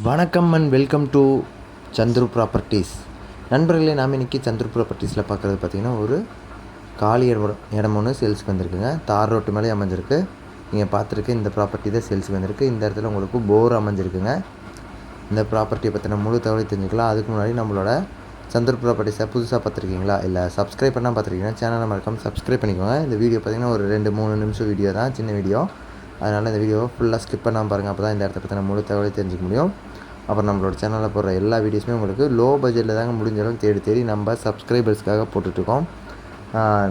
வணக்கம் and welcome to Chandru properties நண்பர்களே நாம் இன்றைக்கி சந்துரு ப்ராப்பர்ட்டிஸில் பார்க்குறது பார்த்திங்கன்னா ஒரு காலி இடம் இடம் ஒன்று சேல்ஸுக்கு வந்திருக்குங்க. தார் ரோட்டு மேலே அமைஞ்சிருக்கு. நீங்கள் பார்த்துருக்கு இந்த ப்ராப்பர்ட்டி தான் சேல்ஸுக்கு வந்திருக்கு. இந்த இடத்துல உங்களுக்கு போர் அமைஞ்சிருக்குங்க. இந்த ப்ராப்பர்ட்டியை பற்றின முழு தகவலை தெரிஞ்சுக்கலாம். அதுக்கு முன்னாடி நம்மளோட சந்துரு ப்ராப்பர்ட்டிஸை புதுசாக பார்த்துருக்கீங்களா? இல்லை சப்ஸ்கிரைப் பண்ணால் பார்த்துருக்கீங்கன்னா சேனலை மறக்காமல் சப்ஸ்கிரைப் பண்ணிக்கோங்க. இந்த வீடியோ பார்த்திங்கன்னா ஒரு ரெண்டு மூணு நிமிஷம் வீடியோ தான் சின்ன வீடியோ அதனால் இந்த வீடியோவை ஃபுல்லாக ஸ்கிப் பண்ணாமல் பாருங்கள் அப்போ தான் இந்த இடத்த பற்றின முழு தகவலை தெரிஞ்சுக்க முடியும். அப்புறம் நம்மளோட சேனலில் போடுற எல்லா வீடியோஸுமே உங்களுக்கு லோ பட்ஜெட்டில் தாங்க முடிஞ்ச அளவுக்கு தேடி தேடி நம்ம சப்ஸ்கிரைபர்ஸ்க்காக போட்டுட்ருக்கோம்.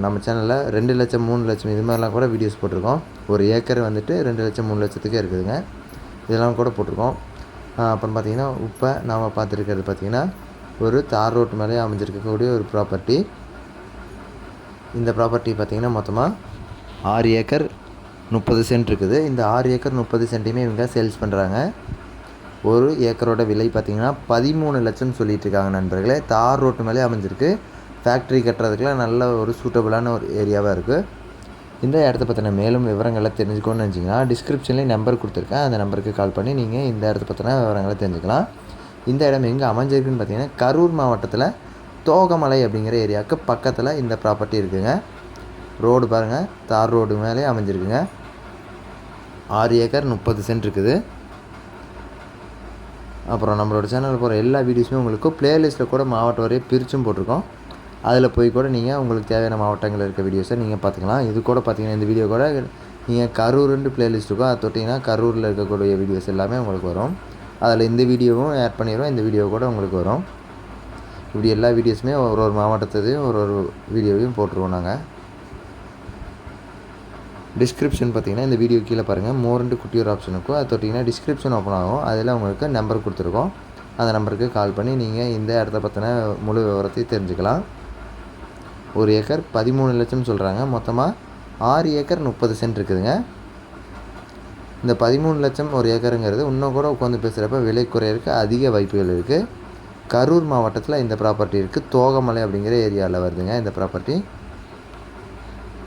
நம்ம சேனலில் ரெண்டு லட்சம் மூணு லட்சம் இது மாதிரிலாம் கூட வீடியோஸ் போட்டிருக்கோம். ஒரு ஏக்கர் வந்துட்டு ரெண்டு லட்சம் மூணு லட்சத்துக்கே இருக்குதுங்க. இதெல்லாம் கூட போட்டிருக்கோம். அப்புறம் பார்த்தீங்கன்னா இப்போ நாம் பார்த்துருக்கிறது பார்த்திங்கன்னா ஒரு தார் ரோட்டு மேலே அமைஞ்சிருக்கக்கூடிய ஒரு ப்ராப்பர்ட்டி இந்த ப்ராப்பர்ட்டி பார்த்திங்கன்னா மொத்தமாக ஆறு ஏக்கர் முப்பது சென்ட் இருக்குது. இந்த ஆறு ஏக்கர் முப்பது சென்ட்டையுமே இவங்க சேல்ஸ் பண்ணுறாங்க ஒரு ஏக்கரோட விலை பார்த்திங்கன்னா பதிமூணு லட்சம் சொல்லிட்டு இருக்காங்க நண்பர்களே. தார் ரோட்டு மேலே அமைஞ்சிருக்கு. ஃபேக்ட்ரி கட்டுறதுக்குலாம் நல்ல ஒரு சூட்டபுளான ஒரு ஏரியாவாக இருக்குது இந்த இடத்த பற்றின மேலும் விவரங்களை தெரிஞ்சுக்கணும்னு நினச்சிங்கன்னா டிஸ்கிரிப்ஷன்லேயும் நம்பர் கொடுத்துருக்கேன். அந்த நம்பருக்கு கால் பண்ணி நீங்கள் இந்த இடத்த பற்றின விவரங்களை தெரிஞ்சுக்கலாம். இந்த இடம் எங்கே அமைஞ்சிருக்குன்னு பார்த்தீங்கன்னா கரூர் மாவட்டத்தில் தோகமலை அப்படிங்கிற ஏரியாவுக்கு பக்கத்தில் இந்த ப்ராப்பர்ட்டி இருக்குதுங்க ரோடு பாருங்கள் தார் ரோடு மேலே அமைஞ்சிருக்குங்க. ஆறு ஏக்கர் முப்பது சென்ட் இருக்குது. அப்புறம் நம்மளோட சேனலில் போகிற எல்லா வீடியோஸுமே உங்களுக்கு பிளேலிஸ்ட்டில் கூட மாவட்டம் வரையும் பிரிச்சும் போட்டிருக்கோம். அதில் போய் கூட நீங்கள் உங்களுக்கு தேவையான மாவட்டங்களில் இருக்க வீடியோஸை நீங்கள் பார்த்துக்கலாம். இது கூட பார்த்தீங்கன்னா இந்த வீடியோ கூட நீங்கள் கரூர்ன்ட்டு பிளேலிஸ்ட் இருக்கும் அதை தொட்டிங்கன்னா கரூரில் இருக்கக்கூடிய வீடியோஸ் எல்லாமே உங்களுக்கு வரும். அதில் இந்த வீடியோவும் ஆட் பண்ணிடுவோம் இந்த வீடியோ கூட உங்களுக்கு வரும். இப்படி எல்லா வீடியோஸுமே ஒரு ஒரு மாவட்டத்தையும் ஒரு ஒரு வீடியோவையும் போட்டுருவோம் நாங்கள் டிஸ்கிரிப்ஷன் பார்த்தீங்கன்னா இந்த வீடியோ கீழே பாருங்கள் மோரண்டு குட்டியூர் ஆப்ஷன் இருக்கும். அது தொட்டிங்கன்னா டிஸ்கிரிப்ஷன் ஓப்பன் ஆகும். அதில் உங்களுக்கு நம்பர் கொடுத்துருக்கோம். அந்த நம்பருக்கு கால் பண்ணி நீங்கள் இந்த இடத்த பற்றின முழு விவரத்தையும் தெரிஞ்சுக்கலாம். ஒரு ஏக்கர் பதிமூணு லட்சம் சொல்கிறாங்க மொத்தமாக ஆறு ஏக்கர் முப்பது சென்ட் இருக்குதுங்க. இந்த பதிமூணு லட்சம் ஒரு ஏக்கருங்கிறது இன்னும் கூட உட்காந்து பேசுகிறப்ப விலை குறையிறதுக்கு அதிக வாய்ப்புகள் இருக்குது கரூர் மாவட்டத்தில் இந்த ப்ராப்பர்ட்டி இருக்குது தோகமலை அப்படிங்கிற ஏரியாவில் வருதுங்க இந்த ப்ராப்பர்ட்டி